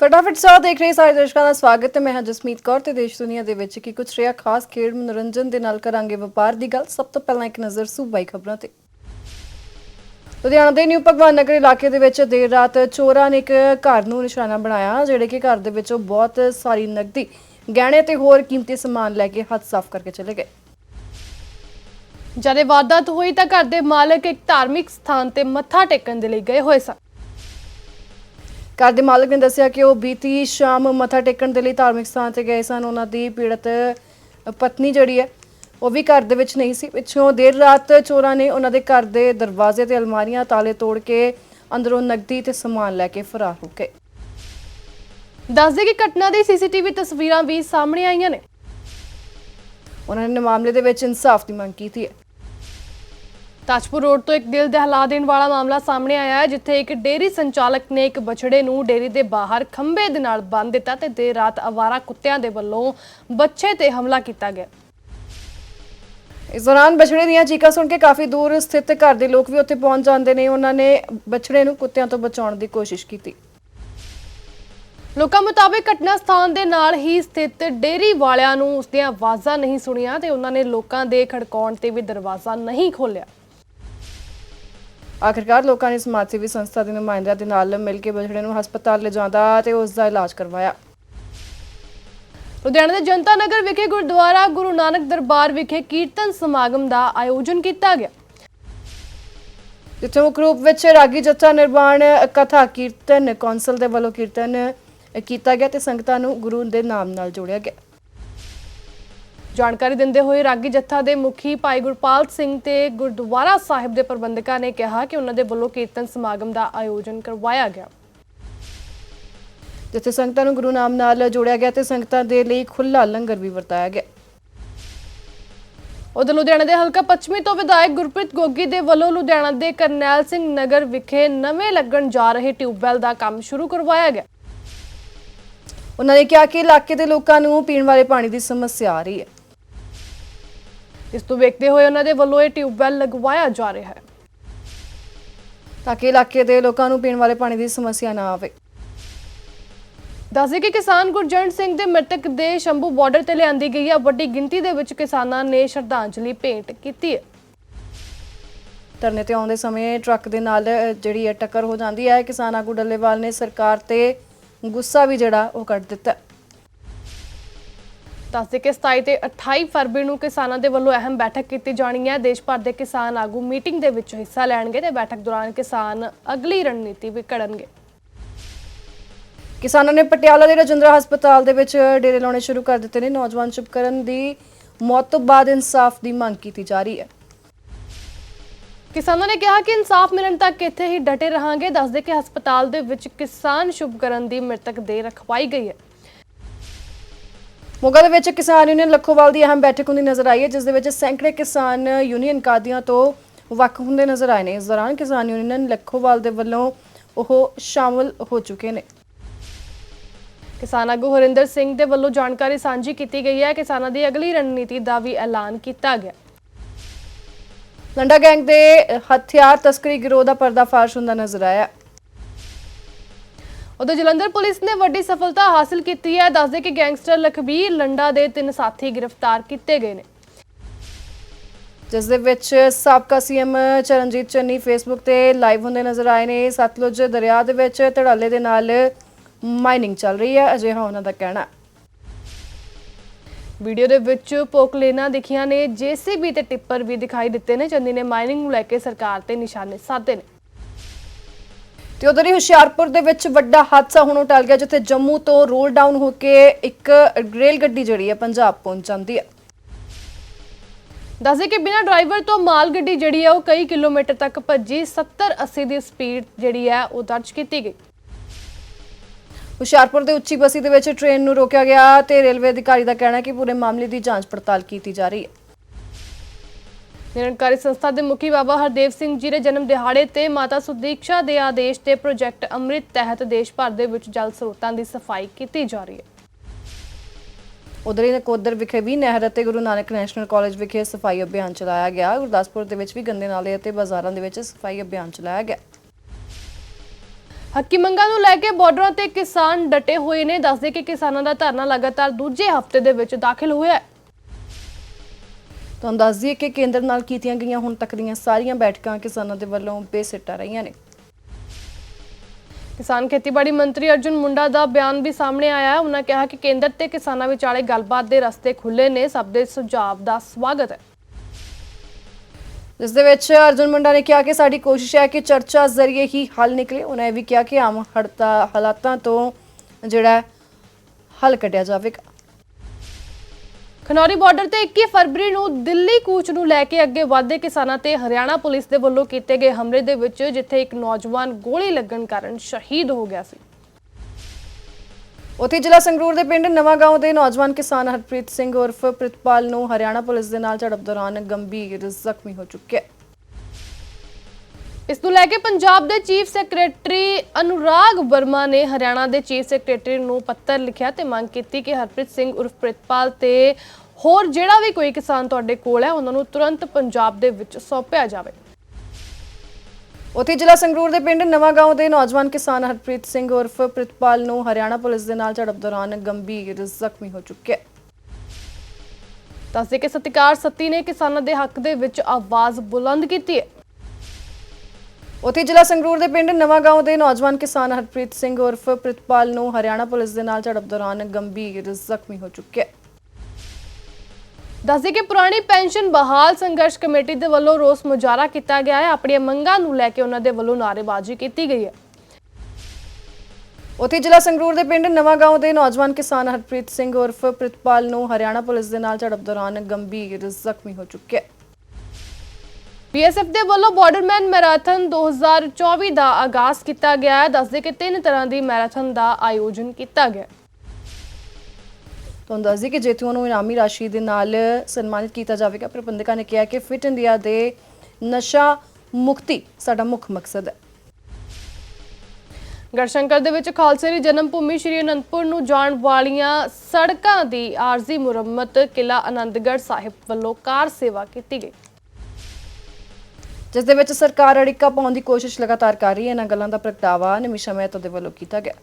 ਫਟਾਫਟ ਸਾ ਦੇਖ ਰਹੇ ਸਾਰੇ ਦਰਸ਼ਕਾਂ ਦਾ ਸਵਾਗਤ ਹੈ। ਮੈਂ ਹਾਂ ਜਸਮੀਤ ਕੌਰ ਤੇ ਦੇਸ਼ ਦੁਨੀਆ ਦੇ ਵਿੱਚ ਕੀ ਕੁਝ ਰਿਹਾ, ਖਾਸ ਖੇਡ ਮਨੋਰੰਜਨ ਦੇ ਨਾਲ ਕਰਾਂਗੇ ਵਪਾਰ ਦੀ ਗੱਲ। ਸਭ ਤੋਂ ਪਹਿਲਾਂ ਇੱਕ ਨਜ਼ਰ ਸੂਬਾਈ ਖਬਰਾਂ ਤੇ। ਲੁਧਿਆਣਾ ਦੇ ਨਿਊ ਭਗਵਾਨ ਨਗਰ ਇਲਾਕੇ ਦੇ ਵਿੱਚ ਦੇਰ ਰਾਤ ਚੋਰਾਂ ਨੇ ਇੱਕ ਘਰ ਨੂੰ ਨਿਸ਼ਾਨਾ ਬਣਾਇਆ, ਜਿਹੜੇ ਕਿ ਘਰ ਦੇ ਵਿੱਚੋਂ ਬਹੁਤ ਸਾਰੀ ਨਕਦੀ, ਗਹਿਣੇ ਤੇ ਹੋਰ ਕੀਮਤੀ ਸਮਾਨ ਲੈ ਕੇ ਹੱਥ ਸਾਫ਼ ਕਰਕੇ ਚਲੇ ਗਏ। ਜਦ ਵਾਰਦਾਤ ਹੋਈ ਤਾਂ ਘਰ ਦੇ ਮਾਲਕ ਇੱਕ ਧਾਰਮਿਕ ਸਥਾਨ ਤੇ ਮੱਥਾ ਟੇਕਣ ਦੇ ਲਈ ਗਏ ਹੋਏ ਸਨ। ਘਰ ਦੇ ਮਾਲਕ ਨੇ ਦੱਸਿਆ ਕਿ ਉਹ ਬੀਤੀ ਸ਼ਾਮ ਮੱਥਾ ਟੇਕਣ ਦੇ ਲਈ ਧਾਰਮਿਕ ਸਥਾਨ ਤੇ ਗਏ ਸਨ। ਉਹਨਾਂ ਦੀ ਪੀੜਤ ਪਤਨੀ ਜਿਹੜੀ ਹੈ, ਉਹ ਵੀ ਘਰ ਦੇ ਵਿੱਚ ਨਹੀਂ ਸੀ। ਪਿੱਛੋਂ ਦੇਰ ਰਾਤ ਚੋਰਾਂ ਨੇ ਉਹਨਾਂ ਦੇ ਘਰ ਦੇ ਦਰਵਾਜ਼ੇ ਤੇ ਅਲਮਾਰੀਆਂ, ਤਾਲੇ ਤੋੜ ਕੇ ਅੰਦਰੋਂ ਨਕਦੀ ਤੇ ਸਮਾਨ ਲੈ ਕੇ ਫਰਾਰ ਹੋ ਗਏ। ਦੱਸਦੇ ਕਿ ਘਟਨਾ ਦੀ ਸੀਸੀਟੀਵੀ ਤਸਵੀਰਾਂ ਵੀ ਸਾਹਮਣੇ ਆਈਆਂ ਨੇ। ਉਹਨਾਂ ਨੇ ਮਾਮਲੇ ਦੇ ਵਿੱਚ ਇਨਸਾਫ ਦੀ ਮੰਗ ਕੀਤੀ ਹੈ। ਤਾਜਪੁਰ ਰੋਡ ਤੋਂ ਇੱਕ ਦਿਲ ਦਹਿਲਾ ਦੇਣ ਵਾਲਾ ਮਾਮਲਾ ਸਾਹਮਣੇ ਆਇਆ ਹੈ ਜਿੱਥੇ ਇੱਕ ਡੇਰੀ ਸੰਚਾਲਕ ਨੇ ਇੱਕ ਬਛੜੇ ਨੂੰ ਡੇਰੀ ਦੇ ਬਾਹਰ ਖੰਭੇ ਦੇ ਨਾਲ ਬੰਨ੍ਹ ਦਿੱਤਾ ਤੇ ਦੇਰ ਰਾਤ ਅਵਾਰਾ ਕੁੱਤਿਆਂ ਦੇ ਵੱਲੋਂ ਬੱਚੇ ਤੇ ਹਮਲਾ ਕੀਤਾ ਗਿਆ। ਇਸ ਦੌਰਾਨ ਬਛੜੇ ਦੀਆਂ ਚੀਕਾਂ ਸੁਣ ਕੇ ਕਾਫੀ ਦੂਰ ਸਥਿਤ ਘਰ ਦੇ ਲੋਕ ਵੀ ਉੱਥੇ ਪਹੁੰਚ ਜਾਂਦੇ ਨੇ। ਉਹਨਾਂ ਨੇ ਬਛੜੇ ਨੂੰ ਕੁੱਤਿਆਂ ਤੋਂ ਬਚਾਉਣ ਦੀ ਕੋਸ਼ਿਸ਼ ਕੀਤੀ। ਲੋਕਾਂ ਮੁਤਾਬਕ ਘਟਨਾ ਸਥਾਨ ਦੇ ਨਾਲ ਹੀ ਸਥਿਤ ਡੇਰੀ ਵਾਲਿਆਂ ਨੂੰ ਉਸਦੀਆਂ ਆਵਾਜ਼ਾਂ ਨਹੀਂ ਸੁਣੀਆਂ ਤੇ ਉਹਨਾਂ ਨੇ ਲੋਕਾਂ ਦੇ ਖੜਕਾਉਣ ਤੇ ਵੀ ਦਰਵਾਜ਼ਾ ਨਹੀਂ ਖੋਲ੍ਹਿਆ। ਆਖਿਰਕਾਰ ਲੋਕਾਂ ਨੇ ਸਮਾਜ ਸੇਵੀ ਸੰਸਥਾ ਦੇ ਨੁਮਾਇੰਦਿਆਂ ਦੇ ਨਾਲ ਮਿਲ ਕੇ ਬਛੜੇ ਨੂੰ ਹਸਪਤਾਲ ਲਿਜਾਂਦਾ ਤੇ ਉਸ ਦਾ ਇਲਾਜ ਕਰਵਾਇਆ। ਲੁਧਿਆਣਾ ਦੇ ਜਨਤਾ ਨਗਰ ਵਿਖੇ ਗੁਰਦੁਆਰਾ ਗੁਰੂ ਨਾਨਕ ਦਰਬਾਰ ਵਿਖੇ ਕੀਰਤਨ ਸਮਾਗਮ ਦਾ ਆਯੋਜਨ ਕੀਤਾ ਗਿਆ। ਜਿੱਥੇ ਮੁੱਖ ਰੂਪ ਵਿੱਚ ਰਾਗੀ ਜੱਥਾ ਨਿਰਵਾਣ ਕਥਾ ਕੀਰਤਨ ਕੌਂਸਲ ਦੇ ਵੱਲੋਂ ਕੀਰਤਨ ਕੀਤਾ ਗਿਆ ਤੇ ਸੰਗਤਾਂ ਨੂੰ ਗੁਰੂ ਦੇ ਨਾਮ ਨਾਲ ਜੋੜਿਆ ਗਿਆ। ਜਾਣਕਾਰੀ ਦਿੰਦੇ ਹੋਏ ਰਾਗੀ ਜੱਥਾ ਦੇ ਮੁਖੀ ਭਾਈ ਗੁਰਪਾਲ ਸਿੰਘ ਤੇ ਗੁਰਦੁਆਰਾ ਸਾਹਿਬ ਦੇ ਪ੍ਰਬੰਧਕਾਂ ਨੇ ਕਿਹਾ ਕਿ ਉਹਨਾਂ ਦੇ ਵੱਲੋਂ ਕੀਰਤਨ ਸਮਾਗਮ ਦਾ ਆਯੋਜਨ ਕਰਵਾਇਆ ਗਿਆ। ਜਿੱਥੇ ਸੰਗਤਾਂ ਨੂੰ ਗੁਰੂ ਨਾਮ ਨਾਲ ਜੋੜਿਆ ਗਿਆ ਤੇ ਸੰਗਤਾਂ ਦੇ ਲਈ ਖੁੱਲਾ ਲੰਗਰ ਵੀ ਵਰਤਾਇਆ ਗਿਆ। ਉਧਰ ਲੁਧਿਆਣਾ ਦੇ ਹਲਕਾ ਪੱਛਮੀ ਤੋਂ ਵਿਧਾਇਕ ਗੁਰਪ੍ਰੀਤ ਗੋਗੀ ਦੇ ਵੱਲੋਂ ਲੁਧਿਆਣਾ ਦੇ ਕਰਨੈਲ ਸਿੰਘ ਨਗਰ ਵਿਖੇ ਨਵੇਂ ਲੱਗਣ ਜਾ ਰਹੇ ਟਿਊਬਵੈਲ ਦਾ ਕੰਮ ਸ਼ੁਰੂ ਕਰਵਾਇਆ ਗਿਆ। ਉਹਨਾਂ ਨੇ ਕਿਹਾ ਕਿ ਇਲਾਕੇ ਦੇ ਲੋਕਾਂ ਨੂੰ ਪੀਣ ਵਾਲੇ ਪਾਣੀ ਦੀ ਸਮੱਸਿਆ ਆ ਰਹੀ ਹੈ। ਇਸ ਤੋਂ ਵੇਖਦੇ ਹੋਏ ਉਹਨਾਂ ਦੇ ਵੱਲੋਂ ਇਹ ਟਿਊਬਵੈੱਲ ਲਗਵਾਇਆ ਜਾ ਰਿਹਾ ਹੈ। ਤਾਂ ਕਿ ਇਲਾਕੇ ਦੇ ਲੋਕਾਂ ਨੂੰ ਪੀਣ ਵਾਲੇ ਪਾਣੀ ਦੀ ਸਮੱਸਿਆ ਨਾ ਆਵੇ। ਦੱਸਦੇ ਕਿ ਕਿਸਾਨ ਗੁਰਜੰਟ ਸਿੰਘ ਦੇ ਮ੍ਰਿਤਕ ਦੇ ਸ਼ੰਭੂ ਬਾਰਡਰ ਤੇ ਲਿਆਂਦੀ ਗਈ ਹੈ ਵੱਡੀ ਗਿਣਤੀ ਦੇ ਵਿੱਚ ਕਿਸਾਨਾਂ ਨੇ ਸ਼ਰਧਾਂਜਲੀ ਭੇਂਟ ਕੀਤੀ ਹੈ। ਧਰਨੇ ਤੇ ਆਉਂਦੇ ਸਮੇਂ ਟਰੱਕ ਦੇ ਨਾਲ ਜਿਹੜੀ ਹੈ ਟੱਕਰ ਹੋ ਜਾਂਦੀ ਹੈ। ਕਿਸਾਨ ਆਗੂ ਡੱਲੇਵਾਲ ਨੇ ਸਰਕਾਰ ਤੇ ਗੁੱਸਾ ਵੀ ਜਿਹੜਾ ਉਹ ਕੱਢ ਦਿੱਤਾ ਦੱਸਦੇ ਕਿ 27 ਤੇ 28 ਫਰਵਰੀ ਨੂੰ ਕਿਸਾਨਾਂ ਦੇ ਵੱਲੋਂ ਅਹਿਮ ਬੈਠਕ ਕੀਤੀ ਜਾਣੀ ਹੈ। ਦੇਸ਼ ਭਰ ਦੇ ਕਿਸਾਨ ਆਗੂ ਮੀਟਿੰਗ ਦੇ ਵਿੱਚ ਹਿੱਸਾ ਲੈਣਗੇ ਤੇ ਬੈਠਕ ਦੌਰਾਨ ਕਿਸਾਨ ਅਗਲੀ ਰਣਨੀਤੀ ਵੀ ਘੜਨਗੇ ਕਿਸਾਨਾਂ ਨੇ ਪਟਿਆਲਾ ਦੇ ਰਜਿੰਦਰਾ ਹਸਪਤਾਲ ਦੇ ਵਿੱਚ ਡੇਰੇ ਲਾਉਣੇ ਸ਼ੁਰੂ ਕਰ ਦਿੱਤੇ ਨੇ। ਨੌਜਵਾਨ ਚੁਪਕਰਨ ਦੀ ਮੌਤ ਤੋਂ ਬਾਅਦ ਇਨਸਾਫ ਦੀ ਮੰਗ ਕੀਤੀ ਜਾ ਰਹੀ ਹੈ। ਕਿਸਾਨਾਂ ਨੇ ਕਿਹਾ ਕਿ ਇਨਸਾਫ ਮਿਲਣ ਤੱਕ ਇੱਥੇ ਹੀ ਡਟੇ ਰਹਾਂਗੇ। ਦੱਸਦੇ ਕਿ ਹਸਪਤਾਲ ਦੇ ਵਿੱਚ ਕਿਸਾਨ ਸ਼ੁਭਕਰਨ ਦੀ ਮ੍ਰਿਤਕ ਦੇ ਰਖਵਾਈ ਗਈ ਹੈ। ਮੋਗਾ ਦੇ ਵਿੱਚ ਕਿਸਾਨ ਯੂਨੀਅਨ ਲੱਖੋਵਾਲ ਦੀ ਅਹਿਮ ਬੈਠਕ ਹੁੰਦੀ ਨਜ਼ਰ ਆਈ ਹੈ, ਜਿਸ ਦੇ ਵਿੱਚ ਸੈਂਕੜੇ ਕਿਸਾਨ ਯੂਨੀਅਨ ਕਾਦੀਆਂ ਤੋਂ ਵੱਖ ਹੁੰਦੇ ਨਜ਼ਰ ਆਏ ਨੇ। ਇਸ ਦੌਰਾਨ ਕਿਸਾਨ ਯੂਨੀਅਨ ਲੱਖੋਵਾਲ ਦੇ ਵੱਲੋਂ ਉਹ ਸ਼ਾਮਲ ਹੋ ਚੁੱਕੇ ਨੇ। ਕਿਸਾਨ ਆਗੂ ਹਰਿੰਦਰ ਸਿੰਘ ਦੇ ਵੱਲੋਂ ਜਾਣਕਾਰੀ ਸਾਂਝੀ ਕੀਤੀ ਗਈ ਹੈ। ਕਿਸਾਨਾਂ ਦੀ ਅਗਲੀ ਰਣਨੀਤੀ ਦਾ ਵੀ ਐਲਾਨ ਕੀਤਾ ਗਿਆ। ਲੰਡਾ ਗੈਂਗ ਦੇ ਹਥਿਆਰ ਤਸਕਰੀ ਗਿਰੋਹ ਦਾ ਪਰਦਾਫਾਸ਼ ਹੁੰਦਾ ਨਜ਼ਰ ਆਇਆ। ਉਧਰ ਜਲੰਧਰ ਪੁਲਿਸ ਨੇ ਵੱਡੀ ਸਫਲਤਾ ਹਾਸਲ ਕੀਤੀ ਹੈ। ਦੱਸਦੇ ਕਿ ਗੈਂਗਸਟਰ ਲਖਬੀਰ ਲੰਡਾ ਦੇ ਤਿੰਨ ਸਾਥੀ ਗ੍ਰਿਫਤਾਰ ਕੀਤੇ ਗਏ ਨੇ। ਜਿਸ ਦੇ ਵਿੱਚ ਸਾਬਕਾ ਸੀਐਮ ਚਰਨਜੀਤ ਚੰਨੀ ਫੇਸਬੁੱਕ ਤੇ ਲਾਈਵ ਹੁੰਦੇ ਨਜ਼ਰ ਆਏ ਨੇ। ਸਤਲੁਜ ਦਰਿਆ ਦੇ ਵਿੱਚ ਧੜਾਲੇ ਦੇ ਨਾਲ ਮਾਈਨਿੰਗ ਚੱਲ ਰਹੀ ਹੈ। ਅਜਿਹਾ ਉਹਨਾਂ ਦਾ ਕਹਿਣਾ ਹੈ। ਵੀਡੀਓ ਦੇ ਵਿੱਚ ਪੋਕਲੇਨਾ ਦਿਖੀਆਂ ਨੇ। ਜੀਸੀਬੀ ਤੇ ਟਿੱਪਰ ਵੀ ਦਿਖਾਈ ਦਿੱਤੇ ਨੇ। ਚੰਨੀ ਨੇ ਮਾਈਨਿੰਗ ਨੂੰ ਲੈ ਕੇ ਸਰਕਾਰ ਤੇ ਨਿਸ਼ਾਨੇ ਸਾਧੇ ਨੇ। ਤੇ ਉਧਰ ਹੀ ਹੁਸ਼ਿਆਰਪੁਰ ਦੇ ਵਿੱਚ ਵੱਡਾ ਹਾਦਸਾ ਹੁਣ ਟਲ ਗਿਆ ਜਿੱਥੇ ਜੰਮੂ ਤੋਂ ਰੋਲ ਡਾਊਨ ਹੋ ਕੇ ਇੱਕ ਰੇਲ ਗੱਡੀ ਜਿਹੜੀ ਹੈ ਪੰਜਾਬ ਪਹੁੰਚ ਜਾਂਦੀ ਹੈ। ਦੱਸਦੇ ਕਿ ਬਿਨਾਂ ਡਰਾਈਵਰ ਤੋਂ ਮਾਲ ਗੱਡੀ ਜਿਹੜੀ ਹੈ ਉਹ ਕਈ ਕਿਲੋਮੀਟਰ ਤੱਕ ਭੱਜੀ 70 80 ਦੀ ਸਪੀਡ ਜਿਹੜੀ ਹੈ ਉਹ ਦਰਜ ਕੀਤੀ ਗਈ। ਹੁਸ਼ਿਆਰਪੁਰ ਦੇ ਉੱਚੀ ਬਸੀ ਦੇ ਵਿੱਚ ਟ੍ਰੇਨ ਨੂੰ ਰੋਕਿਆ ਗਿਆ ਤੇ ਰੇਲਵੇ ਅਧਿਕਾਰੀ ਦਾ ਕਹਿਣਾ ਹੈ ਕਿ ਪੂਰੇ ਮਾਮਲੇ ਦੀ ਜਾਂਚ ਪੜਤਾਲ ਕੀਤੀ ਜਾ ਰਹੀ ਹੈ। ਨਿਰੰਕਾਰੀ ਸੰਸਥਾ ਦੇ ਮੁਖੀ ਬਾਬਾ ਹਰਦੇਵ ਸਿੰਘ ਜੀ ਦੇ ਜਨਮ ਦਿਹਾੜੇ ਤੇ ਮਾਤਾ ਸੁਦੀਕਸ਼ਾ ਦੇ ਆਦੇਸ਼ ਤੇ ਪ੍ਰੋਜੈਕਟ ਅੰਮ੍ਰਿਤ ਤਹਿਤ ਦੇਸ਼ ਭਰ ਦੇ ਵਿੱਚ ਜਲ ਸਰੋਤਾਂ ਦੀ ਸਫ਼ਾਈ ਕੀਤੀ ਜਾ ਰਹੀ ਹੈ। ਉਧਰ ਹੀ ਨਕੋਦਰ ਵਿਖੇ ਵੀ ਨਹਿਰ ਅਤੇ ਗੁਰੂ ਨਾਨਕ ਨੈਸ਼ਨਲ ਕਾਲਜ ਵਿਖੇ ਸਫ਼ਾਈ ਅਭਿਆਨ ਚਲਾਇਆ ਗਿਆ। ਗੁਰਦਾਸਪੁਰ ਦੇ ਵਿੱਚ ਵੀ ਗੰਦੇ ਨਾਲੇ ਅਤੇ ਬਾਜ਼ਾਰਾਂ ਦੇ ਵਿੱਚ ਸਫ਼ਾਈ ਅਭਿਆਨ ਚਲਾਇਆ ਗਿਆ। ਹੱਕੀ ਮੰਗਾਂ ਨੂੰ ਲੈ ਕੇ ਬਾਰਡਰਾਂ ਤੇ ਕਿਸਾਨ ਡਟੇ ਹੋਏ ਨੇ। ਦੱਸਦੇ ਕਿ ਕਿਸਾਨਾਂ ਦਾ ਧਰਨਾ ਲਗਾਤਾਰ ਦੂਜੇ ਹਫ਼ਤੇ ਦੇ ਵਿੱਚ ਦਾਖਲ ਹੋਇਆ ਹੈ। ਤੁਹਾਨੂੰ ਦੱਸ ਦਈਏ ਕਿ ਕੇਂਦਰ ਨਾਲ ਕੀਤੀਆਂ ਗਈਆਂ ਹੁਣ ਤੱਕ ਦੀਆਂ ਸਾਰੀਆਂ ਬੈਠਕਾਂ ਕਿਸਾਨਾਂ ਦੇ ਵੱਲੋਂ ਬੇਸਿੱਟਾ ਰਹੀਆਂ ਨੇ। ਕਿਸਾਨ ਖੇਤੀਬਾੜੀ ਮੰਤਰੀ ਅਰਜੁਨ ਮੁੰਡਾ ਦਾ ਬਿਆਨ ਵੀ ਸਾਹਮਣੇ ਆਇਆ ਹੈ। ਉਹਨਾਂ ਕਿਹਾ ਕਿ ਕੇਂਦਰ ਤੇ ਕਿਸਾਨਾਂ ਵਿਚਾਲੇ ਗੱਲਬਾਤ ਦੇ ਰਸਤੇ ਖੁੱਲੇ ਨੇ। ਸਭ ਦੇ ਸੁਝਾਅ ਦਾ ਸਵਾਗਤ ਹੈ। ਜਿਸ ਦੇ ਵਿੱਚ ਅਰਜੁਨ ਮੁੰਡਾ ਨੇ ਕਿਹਾ ਕਿ ਸਾਡੀ ਕੋਸ਼ਿਸ਼ ਹੈ ਕਿ ਚਰਚਾ ਜ਼ਰੀਏ ਹੀ ਹੱਲ ਨਿਕਲੇ। ਉਹਨਾਂ ਇਹ ਵੀ ਕਿਹਾ ਕਿ ਆਮ ਹੜਤਾ ਹਾਲਾਤਾਂ ਤੋਂ ਜਿਹੜਾ ਹੱਲ ਕੱਢਿਆ ਜਾਵੇਗਾ ਖਨੌਰੀ ਬਾਰਡਰ ਤੇ 21 ਫਰਵਰੀ ਨੂੰ ਦਿੱਲੀ ਕੂਚ ਨੂੰ ਲੈ ਕੇ ਅੱਗੇ ਵਧਦੇ ਕਿਸਾਨਾਂ ਤੇ ਹਰਿਆਣਾ ਪੁਲਿਸ ਦੇ ਵੱਲੋਂ ਕੀਤੇ ਗਏ ਹਮਲੇ ਦੇ ਵਿੱਚ ਜਿੱਥੇ ਇੱਕ ਨੌਜਵਾਨ ਗੋਲੀ ਲੱਗਣ ਕਾਰਨ ਸ਼ਹੀਦ ਹੋ ਗਿਆ ਸੀ। ਉੱਥੇ ਜ਼ਿਲ੍ਹਾ ਸੰਗਰੂਰ ਦੇ ਪਿੰਡ ਨਵਾਂਗਾঁव ਦੇ ਨੌਜਵਾਨ ਕਿਸਾਨ ਹਰਪ੍ਰੀਤ ਸਿੰਘ ਉਰਫ ਪ੍ਰਿਤਪਾਲ ਨੂੰ ਹਰਿਆਣਾ ਪੁਲਿਸ ਦੇ ਨਾਲ ਝੜਪ ਦੌਰਾਨ ਗੰਭੀਰ ਜ਼ਖਮੀ ਹੋ ਚੁੱਕਿਆ ਹੈ। ਇਸ ਨੂੰ ਲੈ ਕੇ ਪੰਜਾਬ ਦੇ ਚੀਫ ਸੈਕਟਰੀ ਅਨੁਰਾਗ ਵਰਮਾ ਨੇ ਹਰਿਆਣਾ ਦੇ ਚੀਫ ਸੈਕਟਰੀ ਨੂੰ ਪੱਤਰ ਲਿਖਿਆ ਤੇ ਮੰਗ ਕੀਤੀ ਕਿ ਹਰਪ੍ਰੀਤ ਸਿੰਘ ਉਰਫ ਪ੍ਰਿਤਪਾਲ ਤੇ ਹੋਰ ਜਿਹੜਾ ਵੀ ਕੋਈ ਕਿਸਾਨ ਤੁਹਾਡੇ ਕੋਲ ਹੈ ਉਹਨਾਂ ਨੂੰ ਤੁਰੰਤ ਪੰਜਾਬ ਦੇ ਵਿੱਚ ਸੌਂਪਿਆ ਜਾਵੇ। ਉੱਥੇ ਜ਼ਿਲ੍ਹਾ ਸੰਗਰੂਰ ਦੇ ਪਿੰਡ ਨਵਾਂਗਾঁव ਦੇ ਨੌਜਵਾਨ ਕਿਸਾਨ ਹਰਪ੍ਰੀਤ ਸਿੰਘ ਉਰਫ ਪ੍ਰਿਤਪਾਲ ਨੂੰ ਹਰਿਆਣਾ ਪੁਲਿਸ ਦੇ ਨਾਲ ਝੜਪ ਦੌਰਾਨ ਗੰਭੀਰ ਜ਼ਖਮੀ ਹੋ ਚੁੱਕਿਆ ਹੈ। ਦੱਸਦੇ ਕਿ ਸਤਿਕਾਰ ਸੱਤੀ ਨੇ ਕਿਸਾਨਾਂ ਦੇ ਹੱਕ ਦੇ ਵਿੱਚ ਆਵਾਜ਼ ਬੁਲੰਦ ਕੀਤੀ ਹੈ। ਉੱਥੇ ਜ਼ਿਲ੍ਹਾ ਸੰਗਰੂਰ ਦੇ ਪਿੰਡ ਨਵਾਂਗਾঁव ਦੇ ਨੌਜਵਾਨ ਕਿਸਾਨ ਹਰਪ੍ਰੀਤ ਸਿੰਘ ਉਰਫ ਪ੍ਰਿਤਪਾਲ ਨੂੰ ਹਰਿਆਣਾ ਪੁਲਿਸ ਦੇ ਨਾਲ ਝੜਪ ਦੌਰਾਨ ਗੰਭੀਰ ਜ਼ਖਮੀ ਹੋ ਚੁੱਕਿਆ ਹੈ। ਦੱਸਦੇ ਕਿ ਪੁਰਾਣੀ ਪੈਨਸ਼ਨ ਬਹਾਲ ਸੰਘਰਸ਼ ਕਮੇਟੀ ਦੇ ਵੱਲੋਂ ਰੋਸ ਮੁਜ਼ਾਹਰਾ ਕੀਤਾ ਗਿਆ ਹੈ। ਆਪਣੀਆਂ ਮੰਗਾਂ ਨੂੰ ਲੈ ਕੇ ਉਹਨਾਂ ਦੇ ਵੱਲੋਂ ਨਾਅਰੇਬਾਜ਼ੀ ਕੀਤੀ ਗਈ ਹੈ। ਉੱਥੇ ਜ਼ਿਲ੍ਹਾ ਸੰਗਰੂਰ ਦੇ ਪਿੰਡ ਨਵਾਂਗਾঁव ਦੇ ਨੌਜਵਾਨ ਕਿਸਾਨ ਹਰਪ੍ਰੀਤ ਸਿੰਘ ਉਰਫ ਪ੍ਰਿਤਪਾਲ ਨੂੰ ਹਰਿਆਣਾ ਪੁਲਿਸ ਦੇ ਨਾਲ ਝੜਪ ਦੌਰਾਨ ਗੰਭੀਰ ਜ਼ਖਮੀ ਹੋ ਚੁੱਕਿਆ ਹੈ। ਬੀਐਸਐਫ ਦੇ ਵੱਲੋਂ ਬਾਰਡਰਮੈਨ ਮੈਰਾਥਨ 2024 ਦਾ ਆਗਾਜ਼ ਕੀਤਾ ਗਿਆ ਹੈ। ਦੱਸਦੇ ਕਿ ਤਿੰਨ ਤਰ੍ਹਾਂ ਦੀ ਮੈਰਾਥਨ ਦਾ ਆਯੋਜਨ ਕੀਤਾ ਗਿਆ। ਤੁਹਾਨੂੰ ਦੱਸ ਦਈਏ ਕਿ ਜੇਤੂਆਂ ਨੂੰ ਇਨਾਮੀ ਰਾਸ਼ੀ ਦੇ ਨਾਲ ਸਨਮਾਨਿਤ ਕੀਤਾ ਜਾਵੇਗਾ। ਪ੍ਰਬੰਧਕਾਂ ਨੇ ਕਿਹਾ ਕਿ ਫਿਟ ਇੰਡੀਆ ਦੇ ਨਸ਼ਾ ਮੁਕਤੀ ਸਾਡਾ ਮੁੱਖ ਮਕਸਦ ਹੈ। ਗੜਸ਼ੰਕਰ ਦੇ ਵਿੱਚ ਖਾਲਸੇ ਦੀ ਜਨਮ ਭੂਮੀ ਸ਼੍ਰੀ ਅਨੰਦਪੁਰ ਨੂੰ ਜਾਣ ਵਾਲੀਆਂ ਸੜਕਾਂ ਦੀ ਆਰਜ਼ੀ ਮੁਰੰਮਤ ਕਿਲਾ ਆਨੰਦਗੜ੍ਹ ਸਾਹਿਬ ਵੱਲੋਂ ਕਾਰ ਸੇਵਾ ਕੀਤੀ ਗਈ। ਜਿਸ ਦੇ ਵਿੱਚ ਸਰਕਾਰ ਅੜਿੱਕਾ ਪਾਉਣ ਦੀ ਕੋਸ਼ਿਸ਼ ਲਗਾਤਾਰ ਕਰ ਰਹੀ ਹੈ। ਇਹਨਾਂ ਗੱਲਾਂ ਦਾ ਪ੍ਰਗਟਾਵਾ ਨਿਮਿਸ਼ਾ ਮਹਿਤੋ ਦੇ ਵੱਲੋਂ ਕੀਤਾ ਗਿਆ।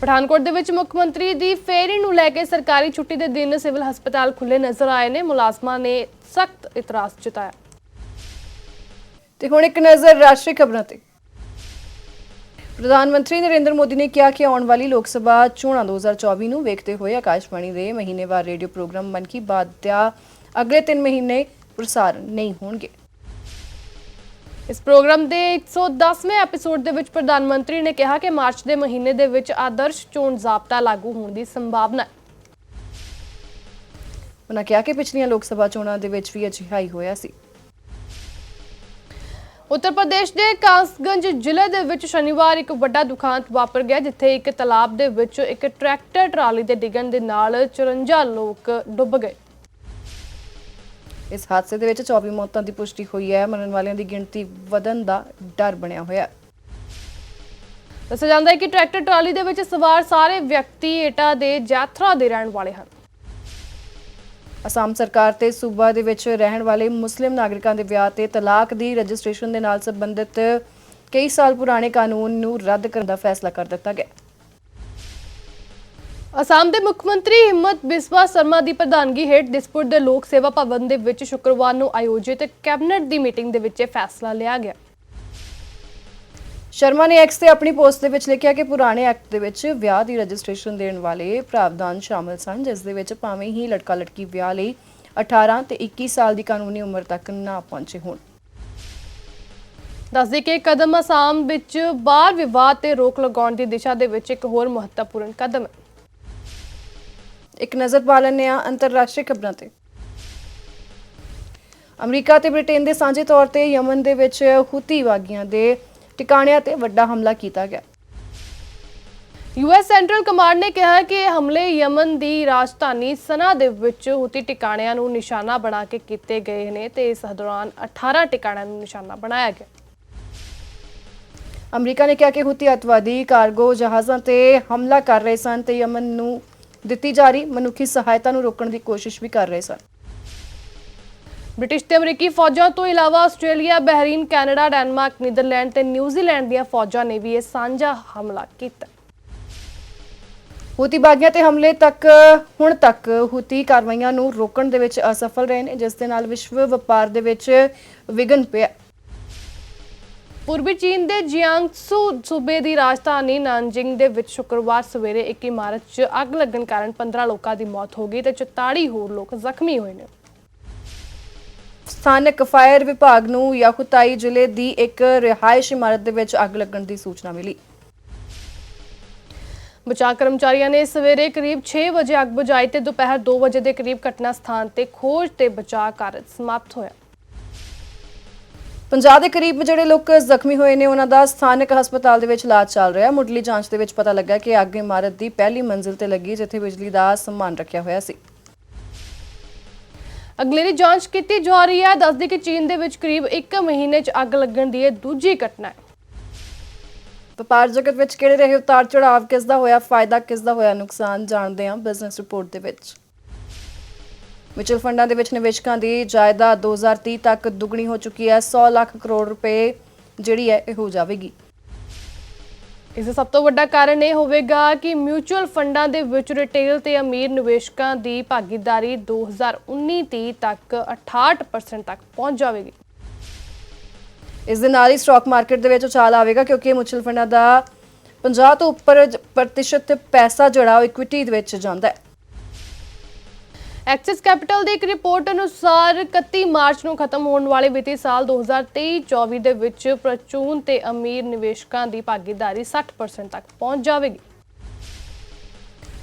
ਪਠਾਨਕੋਟ ਦੇ ਵਿੱਚ ਮੁੱਖ ਮੰਤਰੀ ਦੀ ਫੇਰੀ ਨੂੰ ਲੈ ਕੇ ਸਰਕਾਰੀ ਛੁੱਟੀ ਦੇ ਦਿਨ ਸਿਵਲ ਹਸਪਤਾਲ ਖੁੱਲੇ ਨਜ਼ਰ ਆਏ ਨੇ। ਮੁਲਾਜ਼ਮਾਂ ਨੇ ਸਖਤ ਇਤਰਾਜ਼ ਜਤਾਇਆ। ਤੇ ਹੁਣ ਇੱਕ ਨਜ਼ਰ ਰਾਸ਼ਟਰੀ ਖਬਰਾਂ ਤੇ। ਪ੍ਰਧਾਨ ਮੰਤਰੀ ਨਰਿੰਦਰ ਮੋਦੀ ਨੇ ਕਿਹਾ ਕਿ ਆਉਣ ਵਾਲੀ ਲੋਕ ਸਭਾ ਚੋਣਾਂ 2024 ਨੂੰ ਵੇਖਦੇ ਹੋਏ ਆਕਾਸ਼ਵਾਣੀ ਦੇ ਮਹੀਨੇਵਾਰ ਰੇਡੀਓ ਪ੍ਰੋਗਰਾਮ ਮਨ ਕੀ ਬਾਤ ਦਾ ਅਗਲੇ 3 ਮਹੀਨੇ ਪ੍ਰਸਾਰਣ ਨਹੀਂ ਹੋਣਗੇ। ਇਸ ਪ੍ਰੋਗਰਾਮ ਦੇ 110ਵੇਂ ਐਪੀਸੋਡ ਦੇ ਵਿੱਚ ਪ੍ਰਧਾਨ ਮੰਤਰੀ ਨੇ ਕਿਹਾ ਕਿ ਮਾਰਚ ਦੇ ਮਹੀਨੇ ਦੇ ਵਿੱਚ ਆਦਰਸ਼ ਚੋਣ ਜ਼ਾਬਤਾ ਲਾਗੂ ਹੋਣ ਦੀ ਸੰਭਾਵਨਾ ਹੈ। ਉਹਨਾਂ ਕਿਹਾ ਕਿ ਪਿਛਲੀਆਂ ਲੋਕ ਸਭਾ ਚੋਣਾਂ ਦੇ ਵਿੱਚ ਵੀ ਅਜਿਹਾ ਹੀ ਹੋਇਆ ਸੀ। ਉੱਤਰ ਪ੍ਰਦੇਸ਼ ਦੇ ਕਾਸਗੰਜ ਜ਼ਿਲ੍ਹੇ ਦੇ ਵਿੱਚ ਸ਼ਨੀਵਾਰ ਇੱਕ ਵੱਡਾ ਦੁਖਾਂਤ ਵਾਪਰ ਗਿਆ, ਜਿੱਥੇ ਇੱਕ ਤਲਾਬ ਦੇ ਵਿੱਚ ਇੱਕ ਟਰੈਕਟਰ ਟਰਾਲੀ ਦੇ ਡਿੱਗਣ ਦੇ ਨਾਲ 54 ਲੋਕ ਡੁੱਬ ਗਏ। ਇਸ ਹਾਦਸੇ ਦੇ ਵਿੱਚ 24 ਮੌਤਾਂ ਦੀ ਪੁਸ਼ਟੀ ਹੋਈ ਹੈ। ਮਰਨ ਵਾਲਿਆਂ ਦੀ ਗਿਣਤੀ ਵਧਣ ਦਾ ਡਰ ਬਣਿਆ ਹੋਇਆ। ਹੈ ਦੱਸਿਆ ਜਾਂਦਾ ਹੈ ਕਿ ਟਰੈਕਟਰ ਟਰਾਲੀ ਦੇ ਵਿੱਚ ਸਵਾਰ ਸਾਰੇ ਵਿਅਕਤੀ ਏਟਾ ਦੇ ਜਾਥਰਾ ਦੇ ਰਹਿਣ ਵਾਲੇ ਹਨ। ਅਸਾਮ ਸਰਕਾਰ ਤੇ ਸੂਬਾ ਦੇ ਵਿੱਚ ਰਹਿਣ ਵਾਲੇ ਮੁਸਲਿਮ ਨਾਗਰਿਕਾਂ ਦੇ ਵਿਆਹ ਤੇ ਤਲਾਕ ਦੀ ਰਜਿਸਟ੍ਰੇਸ਼ਨ ਦੇ ਨਾਲ ਸੰਬੰਧਿਤ ਕਈ ਸਾਲ ਪੁਰਾਣੇ ਕਾਨੂੰਨ ਨੂੰ ਰੱਦ ਕਰਨ ਦਾ ਫੈਸਲਾ ਕਰ ਦਿੱਤਾ ਗਿਆ। ਅਸਾਮ ਦੇ ਮੁੱਖ ਮੰਤਰੀ ਹਿੰਮਤ ਬਿਸਵਾ ਸ਼ਰਮਾ ਦੀ ਪ੍ਰਧਾਨਗੀ ਹੇਠ ਦਿਸਪੁਰ ਦੇ ਲੋਕ ਸੇਵਾ ਭਵਨ ਦੇ ਵਿੱਚ ਸ਼ੁੱਕਰਵਾਰ ਨੂੰ ਆਯੋਜਿਤ ਕੈਬਨਿਟ ਦੀ ਮੀਟਿੰਗ ਦੇ ਵਿੱਚ ਇਹ ਫੈਸਲਾ ਲਿਆ ਗਿਆ। ਸ਼ਰਮਾ ਨੇ ਐਕਸ ਤੇ ਆਪਣੀ ਪੋਸਟ ਦੇ ਵਿੱਚ ਲਿਖਿਆ ਕਿ ਪੁਰਾਣੇ ਐਕਟ ਦੇ ਵਿੱਚ ਵਿਆਹ ਦੀ ਰਜਿਸਟ੍ਰੇਸ਼ਨ ਦੇਣ ਵਾਲੇ ਪ੍ਰਾਵਧਾਨ ਸ਼ਾਮਲ ਸਨ ਜਿਸ ਦੇ ਵਿੱਚ ਭਾਵੇਂ ਹੀ ਲੜਕਾ ਲੜਕੀ ਵਿਆਹ ਲਈ 18 ਤੇ 21 ਸਾਲ ਦੀ ਕਾਨੂੰਨੀ ਉਮਰ ਤੱਕ ਨਾ ਪਹੁੰਚੇ ਹੋਣ। ਦੱਸਦੇ ਕਿ ਕਦਮ ਅਸਾਮ ਵਿੱਚ ਬਾਲ ਵਿਵਾਦ ਤੇ ਰੋਕ ਲਗਾਉਣ ਦੀ ਦਿਸ਼ਾ ਦੇ ਵਿੱਚ ਇੱਕ ਹੋਰ ਮਹੱਤਵਪੂਰਨ ਕਦਮ ਹੈ। ਇੱਕ ਨਜ਼ਰ ਪਾ ਲੈਂਦੇ ਹਾਂ ਅੰਤਰਰਾਸ਼ਟਰੀ ਖਬਰਾਂ ਤੇ। ਅਮਰੀਕਾ ਤੇ ਬ੍ਰਿਟੇਨ ਦੇ ਸਾਂਝੇ ਤੌਰ ਤੇ ਯਮਨ ਦੇ ਵਿੱਚ ਹੁਤੀ ਵਾਗੀਆਂ ਦੇ ਟਿਕਾਣਿਆਂ ਤੇ ਵੱਡਾ ਹਮਲਾ ਕੀਤਾ ਗਿਆ। ਯੂਐਸ ਸੈਂਟਰਲ ਕਮਾਂਡ ਨੇ ਕਿਹਾ ਕਿ ਹਮਲੇ ਯਮਨ ਦੀ ਰਾਜਧਾਨੀ ਸਨਾ ਦੇ ਵਿੱਚ ਹੁਤੀ ਟਿਕਾਣਿਆਂ ਨੂੰ ਨਿਸ਼ਾਨਾ ਬਣਾ ਕੇ ਕੀਤੇ ਗਏ ਨੇ ਤੇ ਇਸ ਦੌਰਾਨ 18 ਟਿਕਾਣਿਆਂ ਨੂੰ ਨਿਸ਼ਾਨਾ ਬਣਾਇਆ ਗਿਆ। ਅਮਰੀਕਾ ਨੇ ਕਿਹਾ ਕਿ ਹੁਤੀ ਅਤਵਾਦੀ ਕਾਰਗੋ ਜਹਾਜ਼ਾਂ ਤੇ ਹਮਲਾ ਕਰ ਰਹੇ ਸਨ ਤੇ ਯਮਨ ਨੂੰ ਦਿੱਤੀ ਜਾ ਰਹੀ ਮਨੁੱਖੀ ਸਹਾਇਤਾ ਨੂੰ ਰੋਕਣ ਦੀ ਕੋਸ਼ਿਸ਼ ਵੀ ਕਰ ਰਹੇ ਸਨ। ਬ੍ਰਿਟਿਸ਼ ਤੇ ਅਮਰੀਕੀ ਫੌਜਾਂ ਤੋਂ ਇਲਾਵਾ Australia, Bahrain, Canada, Denmark, Netherland ਤੇ ਨਿਊਜ਼ੀਲੈਂਡ ਦੀਆਂ ਫੌਜਾਂ ਨੇ ਵੀ ਇਹ ਸਾਂਝਾ ਹਮਲਾ ਕੀਤਾ। ਹੂਤੀ ਬਾਗੀਆਂ ਤੇ ਹਮਲੇ ਤੱਕ ਹੁਣ ਤੱਕ ਹੂਤੀ ਕਾਰਵਾਈਆਂ ਨੂੰ ਰੋਕਣ ਦੇ ਵਿੱਚ ਅਸਫਲ ਰਹੇ ਨੇ ਜਿਸ ਦੇ ਨਾਲ ਵਿਸ਼ਵ ਵਪਾਰ ਦੇ ਵਿੱਚ ਵਿਘਨ ਪਿਆ। ਪੂਰਬੀ ਚੀਨ ਦੇ ਜਿਆਂਗਸੂ ਸੂਬੇ ਦੀ ਰਾਜਧਾਨੀ ਨਾਨਜਿੰਗ ਦੇ ਵਿੱਚ ਸ਼ੁੱਕਰਵਾਰ ਸਵੇਰੇ ਇੱਕ ਇਮਾਰਤ 'ਚ ਅੱਗ ਲੱਗਣ ਕਾਰਨ 15 ਲੋਕਾਂ ਦੀ ਮੌਤ ਹੋ ਗਈ ਤੇ 44 ਹੋਰ ਲੋਕ ਜ਼ਖਮੀ ਹੋਏ ਨੇ। ਸਥਾਨਕ ਫਾਇਰ ਵਿਭਾਗ ਨੂੰ ਯਾਕੁਤਾਈ ਜ਼ਿਲ੍ਹੇ ਦੀ ਇੱਕ ਰਿਹਾਇਸ਼ ਇਮਾਰਤ ਦੇ ਵਿੱਚ ਅੱਗ ਲੱਗਣ ਦੀ ਸੂਚਨਾ ਮਿਲੀ। ਬਚਾਅ ਕਰਮਚਾਰੀਆਂ ਨੇ ਸਵੇਰੇ ਕਰੀਬ 6 ਵਜੇ ਅੱਗ ਬੁਝਾਈ ਤੇ ਦੁਪਹਿਰ 2 ਵਜੇ ਦੇ ਕਰੀਬ ਘਟਨਾ ਸਥਾਨ ਤੇ ਖੋਜ ਤੇ ਬਚਾਅ ਕਾਰਜ ਸਮਾਪਤ ਹੋਇਆ। 50 ਦੇ ਕਰੀਬ ਜਿਹੜੇ ਲੋਕ ਜ਼ਖਮੀ ਹੋਏ ਨੇ ਉਹਨਾਂ ਦਾ ਸਥਾਨਕ ਹਸਪਤਾਲ ਦੇ ਵਿੱਚ ਇਲਾਜ ਚੱਲ ਰਿਹਾ ਹੈ। ਮੁੱਢਲੀ ਜਾਂਚ ਦੇ ਵਿੱਚ ਪਤਾ ਲੱਗਾ ਕਿ ਅੱਗ ਇਮਾਰਤ ਦੀ ਪਹਿਲੀ ਮੰਜ਼ਿਲ ਤੇ ਲੱਗੀ ਜਿੱਥੇ ਬਿਜਲੀ ਦਾ ਸਮਾਨ ਰੱਖਿਆ ਹੋਇਆ ਸੀ। ਅਗਲੇਰੀ ਜਾਂਚ ਕੀਤੀ ਜਾ ਰਹੀ ਹੈ। ਦੱਸਦੀ ਕਿ ਚੀਨ ਦੇ ਵਿੱਚ ਕਰੀਬ 1 ਮਹੀਨੇ 'ਚ ਅੱਗ ਲੱਗਣ ਦੀ ਇਹ ਦੂਜੀ ਘਟਨਾ ਹੈ। ਵਪਾਰ ਜਗਤ ਵਿੱਚ ਕਿਹੜੇ ਰਹੇ ਉਤਾਰ ਚੜਾਵ ਕਿਸ ਦਾ ਹੋਇਆ ਫਾਇਦਾ ਕਿਸ ਦਾ ਹੋਇਆ ਨੁਕਸਾਨ ਜਾਣਦੇ ਹਾਂ ਬਿਜ਼ਨਸ ਰਿਪੋਰਟ ਦੇ ਵਿੱਚ। ਮਿਊਚੁਅਲ ਫੰਡਾਂ ਦੇ ਵਿੱਚ ਨਿਵੇਸ਼ਕਾਂ ਦੀ ਜਾਇਦਾਦ 2030 ਤੱਕ ਦੁੱਗਣੀ ਹੋ ਚੁੱਕੀ ਹੈ। 100 ਲੱਖ ਕਰੋੜ ਰੁਪਏ ਜਿਹੜੀ ਹੈ, ਇਹ ਹੋ ਜਾਵੇਗੀ। ਇਸ ਦਾ ਸਭ ਤੋਂ ਵੱਡਾ ਕਾਰਨ ਇਹ ਹੋਵੇਗਾ ਕਿ ਮਿਊਚੁਅਲ ਫੰਡਾਂ ਦੇ ਵਿੱਚ ਰਿਟੇਲ ਤੇ ਅਮੀਰ ਨਿਵੇਸ਼ਕਾਂ ਦੀ ਭਾਗੀਦਾਰੀ 2019-30 ਤੱਕ 68% ਤੱਕ ਪਹੁੰਚ ਜਾਵੇਗੀ। ਇਸ ਦੇ ਨਾਲ ਹੀ ਸਟਾਕ ਮਾਰਕੀਟ ਦੇ ਵਿੱਚ ਉਛਾਲ ਆਵੇਗਾ ਕਿਉਂਕਿ ਮਿਊਚੁਅਲ ਫੰਡਾਂ ਦਾ 50 ਤੋਂ ਉੱਪਰ ਪ੍ਰਤੀਸ਼ਤ ਪੈਸਾ ਜਿਹੜਾ ਉਹ ਇਕੁਇਟੀ ਦੇ ਵਿੱਚ ਜਾਂਦਾ ਹੈ। ਐਕਸਿਸ ਕੈਪੀਟਲ ਦੀ ਇੱਕ ਰਿਪੋਰਟ ਅਨੁਸਾਰ 31 ਮਾਰਚ ਨੂੰ ਖਤਮ ਹੋਣ ਵਾਲੇ ਵਿੱਤੀ ਸਾਲ 2023-24 ਦੇ ਵਿੱਚ ਪ੍ਰਚੂਨ ਤੇ ਅਮੀਰ ਨਿਵੇਸ਼ਕਾਂ ਦੀ ਭਾਗੀਦਾਰੀ 60% ਤੱਕ ਪਹੁੰਚ ਜਾਵੇਗੀ।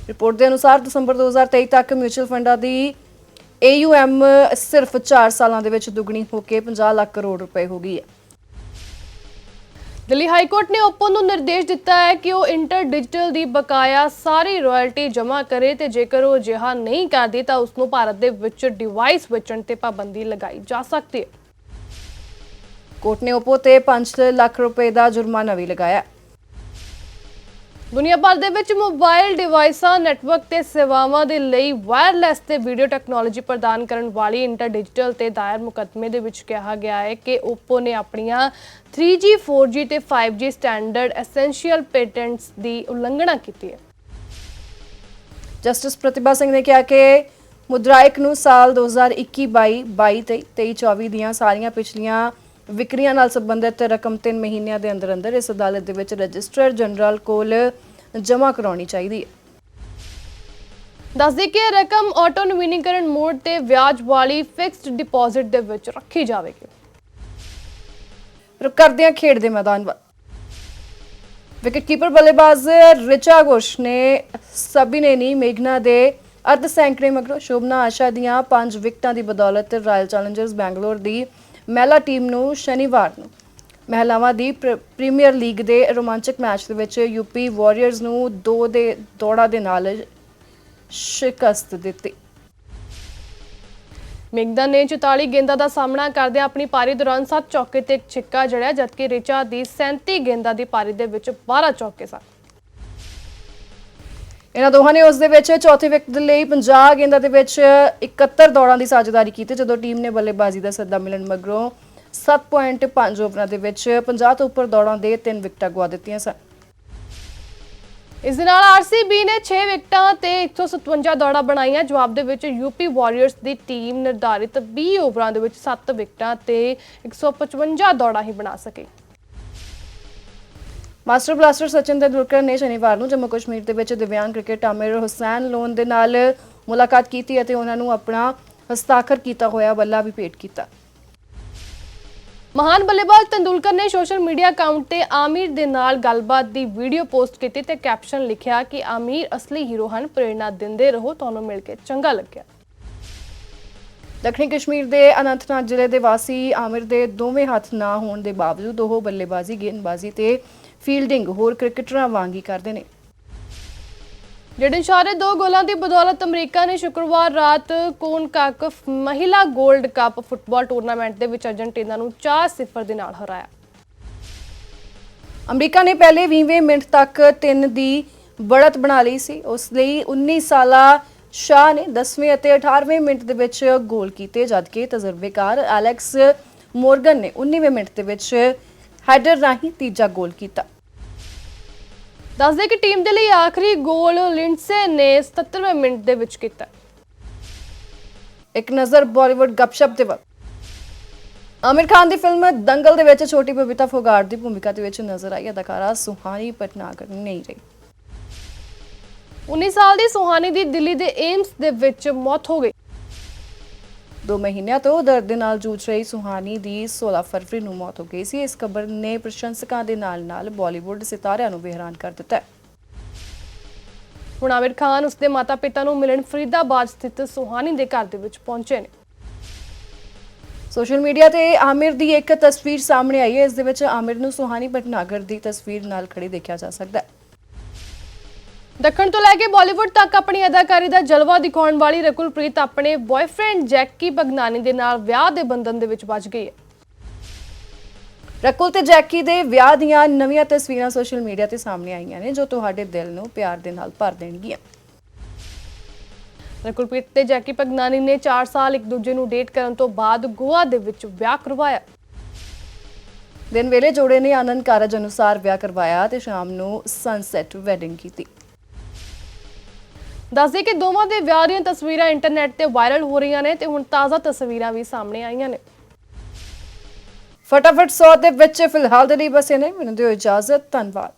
ਰਿਪੋਰਟ ਦੇ ਅਨੁਸਾਰ ਦਸੰਬਰ 2023 ਤੱਕ ਮਿਊਚੁਅਲ ਫੰਡਾਂ ਦੀ AUM ਸਿਰਫ 4 ਸਾਲਾਂ ਦੇ ਵਿੱਚ ਦੁੱਗਣੀ ਹੋ ਕੇ 50 ਲੱਖ ਕਰੋੜ ਰੁਪਏ ਹੋ ਗਈ ਹੈ। ਦਿੱਲੀ ਹਾਈ ਕੋਰਟ ਨੇ ਓਪੋ ਨੂੰ ਨਿਰਦੇਸ਼ ਦਿੱਤਾ ਹੈ ਕਿ ਉਹ ਇੰਟਰ ਡਿਜੀਟਲ ਦੀ ਬਕਾਇਆ ਸਾਰੀ ਰਾਇਲਟੀ ਜਮ੍ਹਾਂ ਕਰੇ ਤੇ ਜੇਕਰ ਉਹ ਅਜਿਹਾ ਨਹੀਂ ਕਰਦੀ ਤਾਂ ਉਸ ਨੂੰ ਭਾਰਤ ਦੇ ਵਿੱਚ ਡਿਵਾਈਸ ਵੇਚਣ ਤੇ ਪਾਬੰਦੀ ਲਗਾਈ ਜਾ ਸਕਦੀ ਹੈ। ਕੋਰਟ ਨੇ ਓਪੋ ਤੇ 5 ਲੱਖ ਰੁਪਏ ਦਾ ਜੁਰਮਾਨਾ ਵੀ ਲਗਾਇਆ। ਦੁਨੀਆ ਭਰ ਦੇ ਵਿੱਚ ਮੋਬਾਈਲ ਡਿਵਾਈਸਾਂ, ਨੈਟਵਰਕ ਤੇ ਸੇਵਾਵਾਂ ਦੇ ਲਈ ਵਾਇਰਲੈਸ ਤੇ ਵੀਡੀਓ ਟੈਕਨੋਲੋਜੀ ਪ੍ਰਦਾਨ ਕਰਨ ਵਾਲੀ ਇੰਟਰ ਡਿਜੀਟਲ ਤੇ ਦਾਇਰ ਮੁਕੱਦਮੇ ਦੇ ਵਿੱਚ ਕਿਹਾ ਗਿਆ ਹੈ ਕਿ ਓਪੋ ਨੇ ਆਪਣੀਆਂ 3G 4G ਤੇ 5G ਸਟੈਂਡਰਡ ਐਸੈਂਸ਼ੀਅਲ ਪੇਟੈਂਟਸ ਦੀ ਉਲੰਘਣਾ ਕੀਤੀ ਹੈ। ਜਸਟਿਸ ਪ੍ਰਤਿਭਾ ਸਿੰਘ ਨੇ ਕਿਹਾ ਕਿ ਮੁਦਰਾਇਕ ਨੂੰ ਸਾਲ 2021-22 22 23-24 ਦੀਆਂ ਸਾਰੀਆਂ ਪਿਛਲੀਆਂ ਵਿਕਰੀਆਂ ਨਾਲ ਸੰਬੰਧਿਤ ਰਕਮ 3 ਮਹੀਨਿਆਂ ਦੇ ਅੰਦਰ ਅੰਦਰ ਇਸ ਅਦਾਲਤ ਦੇ ਵਿੱਚ ਰਜਿਸਟਰ ਜਨਰਲ ਕੋਲ ਜਮ੍ਹਾਂ ਕਰਾਉਣੀ ਚਾਹੀਦੀ ਹੈ। ਦੱਸਦੇ ਕਿ ਰਕਮ ਆਟੋ ਨਵੀਨੀਕਰਨ ਮੋਡ ਤੇ ਵਿਆਜ ਵਾਲੀ ਫਿਕਸਡ ਡਿਪਾਜ਼ਿਟ ਦੇ ਵਿੱਚ ਰੱਖੀ ਜਾਵੇਗੀ। ਫਿਰ ਕਰਦੇ ਹਾਂ ਖੇਡ ਦੇ ਮੈਦਾਨ ਵੱਲ। ਵਿਕਟਕੀਪਰ ਬੱਲੇਬਾਜ਼ ਰਿਚਾ ਘੋਸ਼ ਨੇ ਸਬਿਨੇਨੀ ਮੇਘਨਾ ਦੇ ਅਰਧ ਸੈਂਕੜੇ ਮਗਰੋਂ ਸ਼ੋਭਨਾ ਆਸ਼ਾ ਦੀਆਂ 5 ਵਿਕਟਾਂ ਦੀ ਬਦੌਲਤ ਰਾਇਲ ਚੈਲੰਜਰਸ ਬੈਂਗਲੌਰ ਦੀ ਮਹਿਲਾ ਟੀਮ ਨੂੰ ਸ਼ਨੀਵਾਰ ਨੂੰ ਮਹਿਲਾਵਾਂ ਦੀ ਪ੍ਰ- ਪ੍ਰੀਮੀਅਰ ਲੀਗ ਦੇ ਰੋਮਾਂਚਕ ਮੈਚ ਦੇ ਵਿੱਚ ਯੂਪੀ ਵਾਰੀਅਰਸ ਨੂੰ 2 ਦੇ, ਦੌੜਾਂ ਦੇ ਨਾਲ ਸ਼ਿਕਸਤ ਦਿੱਤੀ। ਮੇਗਦਾ ਨੇ 44 ਗੇਂਦਾਂ ਦਾ ਸਾਹਮਣਾ ਕਰਦਿਆਂ ਆਪਣੀ ਪਾਰੀ ਦੌਰਾਨ 7 ਚੌਕੇ ਤੇ ਇੱਕ ਛਿੱਕਾ ਜੜਿਆ, ਜਦਕਿ ਰਿਚਾ ਦੀ 37 ਗੇਂਦਾਂ ਦੀ ਪਾਰੀ ਦੇ ਵਿੱਚ 12 ਚੌਕੇ ਸਨ। ਇਹਨਾਂ ਦੋਹਾਂ ਨੇ ਉਸ ਦੇ ਵਿੱਚ ਚੌਥੇ ਵਿਕਟ ਦੇ ਲਈ 50 ਗੇਂਦਾਂ ਦੇ ਵਿੱਚ 71 ਦੌੜਾਂ ਦੀ ਸਾਝੇਦਾਰੀ ਕੀਤੀ, ਜਦੋਂ ਟੀਮ ਨੇ ਬੱਲੇਬਾਜ਼ੀ ਦਾ ਸੱਦਾ ਮਿਲਣ ਮਗਰੋਂ 7.5 ਓਵਰਾਂ ਦੇ ਵਿੱਚ 50 ਤੋਂ ਉੱਪਰ ਦੌੜਾਂ ਦੇ 3 ਵਿਕਟਾਂ ਗਵਾ ਦਿੱਤੀਆਂ ਸਨ। ਇਸ ਦੇ ਨਾਲ ਆਰਸੀਬੀ ਨੇ 6 ਵਿਕਟਾਂ ਤੇ 157 ਦੌੜਾਂ ਬਣਾਈਆਂ, ਜਵਾਬ ਦੇ ਵਿੱਚ ਯੂਪੀ ਵਾਰੀਅਰਸ ਦੀ ਟੀਮ ਨਿਰਧਾਰਿਤ 20 ਓਵਰਾਂ ਦੇ ਵਿੱਚ 7 ਵਿਕਟਾਂ ਤੇ 155 ਦੌੜਾਂ ਹੀ ਬਣਾ ਸਕੀ। ਮਾਸਟਰ ਬਲਾਸਟਰ ਸਚਿਨ ਤੇਂਦੁਲਕਰ ਨੇ ਸ਼ਨੀਵਾਰ ਨੂੰ ਜੰਮੂ ਕਸ਼ਮੀਰ ਦੇ ਵਿੱਚ ਦਿਵਿਆਂਗ ਕ੍ਰਿਕਟ ਆਮਿਰ ਹੁਸੈਨ ਲੋਨ ਦੇ ਨਾਲ ਮੁਲਾਕਾਤ ਕੀਤੀ ਅਤੇ ਉਹਨਾਂ ਨੂੰ ਆਪਣਾ ਹਸਤਾਖਰ ਕੀਤਾ ਹੋਇਆ ਬੱਲਾ ਵੀ ਭੇਟ ਕੀਤਾ। ਮਹਾਨ ਬੱਲੇਬਾਜ਼ ਤੰਦੂਲਕਰ ਨੇ ਸੋਸ਼ਲ ਮੀਡੀਆ ਅਕਾਊਂਟ ਤੇ ਆਮਿਰ ਦੇ ਨਾਲ ਗੱਲਬਾਤ ਦੀ ਵੀਡੀਓ ਪੋਸਟ ਕੀਤੀ ਤੇ ਕੈਪਸ਼ਨ ਲਿਖਿਆ ਕਿ ਆਮਿਰ ਅਸਲੀ ਹੀਰੋ ਹਨ, ਪ੍ਰੇਰਣਾ ਦਿੰਦੇ ਰਹੋ, ਤੁਹਾਨੂੰ ਮਿਲ ਕੇ ਚੰਗਾ ਲੱਗਿਆ। ਦੱਖਣੀ ਕਸ਼ਮੀਰ ਦੇ ਅਨੰਤਨਾਗ ਜ਼ਿਲ੍ਹੇ ਦੇ ਵਾਸੀ ਆਮਿਰ ਦੇ ਦੋਵੇਂ ਹੱਥ ਨਾ ਹੋਣ ਦੇ ਬਾਵਜੂਦ ਉਹ ਬੱਲੇਬਾਜ਼ੀ, ਗੇਂਦਬਾਜ਼ੀ ਤੇ ਫੀਲਡਿੰਗ ਹੋਰ ਕ੍ਰਿਕਟਰਾਂ ਵਾਂਗ ਹੀ ਕਰਦੇ ਨੇ। ਜਿਹੜੇ ਇਸ਼ਾਰੇ ਦੋ ਗੋਲਾਂ ਦੀ ਬਦੌਲਤ ਅਮਰੀਕਾ ਨੇ ਸ਼ੁੱਕਰਵਾਰ ਰਾਤ ਕੋਨਕਾਕਫ ਮਹਿਲਾ 골ਡ ਕੱਪ ਫੁੱਟਬਾਲ ਟੂਰਨਾਮੈਂਟ ਦੇ ਵਿੱਚ ਅਰਜਨਟੀਨਾ ਨੂੰ 4-0 ਦੇ ਨਾਲ ਹਰਾਇਆ। ਅਮਰੀਕਾ ਨੇ ਪਹਿਲੇ 20ਵੇਂ ਮਿੰਟ ਤੱਕ 3 ਦੀ ਬੜਤ ਬਣਾ ਲਈ ਸੀ। ਉਸ ਲਈ 19 ਸਾਲਾ ਸ਼ਾਹ ਨੇ 10ਵੇਂ ਅਤੇ 18ਵੇਂ ਮਿੰਟ ਦੇ ਵਿੱਚ ਗੋਲ ਕੀਤੇ, ਜਦਕਿ ਤਜਰਬੇਕਾਰ ਐਲੈਕਸ ਮੋਰਗਨ ਨੇ 19ਵੇਂ ਮਿੰਟ ਦੇ ਵਿੱਚ ਹੈਡਰ ਰਾਹੀਂ ਤੀਜਾ ਗੋਲ ਕੀਤਾ। ਦੱਸਦੇ ਕਿ ਟੀਮ ਦੇ ਲਈ ਆਖਰੀ ਗੋਲ ਲਿੰਡਸੇ ਨੇ 77ਵੇਂ ਮਿੰਟ ਦੇ ਵਿੱਚ ਕੀਤਾ। ਇੱਕ ਨਜ਼ਰ ਬਾਲੀਵੁੱਡ ਗੱਪਸ਼ਪ ਦੇ ਵੱਲ। ਆਮਿਰ ਖਾਨ ਦੀ ਫਿਲਮ ਦੰਗਲ ਦੇ ਵਿੱਚ ਛੋਟੀ ਬਬੀਤਾ ਫੋਗਾਟ ਦੀ ਭੂਮਿਕਾ ਦੇ ਵਿੱਚ ਨਜ਼ਰ ਆਈ। ਅਦਾਕਾਰਾ ਸੁਹਾਨੀ ਪਟਨਾਗਰ ਨਹੀਂ ਰਹੀ। 19 ਸਾਲ ਦੀ ਸੁਹਾਨੀ ਦੀ ਦਿੱਲੀ ਦੇ ਏਮਸ ਦੇ ਵਿੱਚ ਮੌਤ ਹੋ ਗਈ। ਦੋ ਮਹੀਨਿਆਂ ਤੋਂ ਦਰਦ ਦੇ ਨਾਲ ਜੂਝ ਰਹੀ ਸੁਹਾਨੀ ਦੀ 16 ਫਰਵਰੀ ਨੂੰ ਮੌਤ ਹੋ ਗਈ ਸੀ। ਇਸ ਖਬਰ ਨੇ ਪ੍ਰਸ਼ੰਸਕਾਂ ਦੇ ਨਾਲ-ਨਾਲ ਬਾਲੀਵੁੱਡ ਸਿਤਾਰਿਆਂ ਨੂੰ ਵੀ ਹੈਰਾਨ ਕਰ ਦਿੱਤਾ ਹੁਣ ਆਮਿਰ ਖਾਨ ਉਸਦੇ ਮਾਤਾ-ਪਿਤਾ ਨੂੰ ਮਿਲਣ ਫਰੀਦਾਬਾਦ ਸਥਿਤ ਸੁਹਾਨੀ ਦੇ ਘਰ ਦੇ ਵਿੱਚ ਪਹੁੰਚੇ ਨੇ। ਸੋਸ਼ਲ ਮੀਡੀਆ ਤੇ ਆਮਿਰ ਦੀ ਇੱਕ ਤਸਵੀਰ ਸਾਹਮਣੇ ਆਈ ਹੈ। ਇਸ ਦੇ ਵਿੱਚ ਆਮਿਰ ਨੂੰ ਸੁਹਾਨੀ ਭਟਨਾਗਰ ਦੀ ਤਸਵੀਰ ਨਾਲ ਖੜੇ ਦੇਖਿਆ ਜਾ ਸਕਦਾ ਹੈ। ਦੱਖਣ ਤੋਂ ਲੈ ਕੇ ਬਾਲੀਵੁੱਡ ਤੱਕ ਆਪਣੀ ਅਦਾਕਾਰੀ ਦਾ ਜਲਵਾ ਦਿਖਾਉਣ ਵਾਲੀ ਰਕੁਲਪ੍ਰੀਤ ਆਪਣੇ ਬॉयਫ੍ਰੈਂਡ ਜੈਕੀ ਬਗਨਾਨੀ ਦੇ ਨਾਲ ਵਿਆਹ ਦੇ ਬੰਧਨ ਦੇ ਵਿੱਚ ਵੱਜ ਗਈ ਹੈ। ਰਕੁਲ ਤੇ ਜੈਕੀ ਦੇ ਵਿਆਹ ਦੀਆਂ ਨਵੀਆਂ ਤਸਵੀਰਾਂ ਸੋਸ਼ਲ ਮੀਡੀਆ ਤੇ ਸਾਹਮਣੇ ਆਈਆਂ ਨੇ ਜੋ ਤੁਹਾਡੇ ਦਿਲ ਨੂੰ ਪਿਆਰ ਦੇ ਨਾਲ ਭਰ ਦੇਣਗੀਆਂ। ਰਕੁਲਪ੍ਰੀਤ ਤੇ ਜੈਕੀ ਬਗਨਾਨੀ ਨੇ 4 ਸਾਲ ਇੱਕ ਦੂਜੇ ਨੂੰ ਡੇਟ ਕਰਨ ਤੋਂ ਬਾਅਦ ਗੋਆ ਦੇ ਵਿੱਚ ਵਿਆਹ ਕਰਵਾਇਆ। ਦਿਨ ਵੇਲੇ ਜੋੜੇ ਨੇ ਆਨੰਦ ਕਾਰਜ ਅਨੁਸਾਰ ਵਿਆਹ ਕਰਵਾਇਆ ਤੇ ਸ਼ਾਮ ਨੂੰ ਸਨਸੈਟ ਵੈਡਿੰਗ ਕੀਤੀ। ਦੱਸਦੇ ਕਿ ਦੋਵਾਂ ਦੇ ਵਿਆਹ ਦੀਆਂ ਤਸਵੀਰਾਂ ਇੰਟਰਨੈਟ ਤੇ ਵਾਇਰਲ ਹੋ ਰਹੀਆਂ ਨੇ ਤੇ ਹੁਣ ਤਾਜ਼ਾ ਤਸਵੀਰਾਂ ਵੀ ਸਾਹਮਣੇ ਆਈਆਂ ਨੇ। ਫਟਾਫਟ ਸੌ ਦੇ ਵਿੱਚ ਫਿਲਹਾਲ ਦੇ ਲਈ ਬਸ ਇਹ ਮੈਨੂੰ ਦਿਓ ਇਜਾਜ਼ਤ, ਧੰਨਵਾਦ।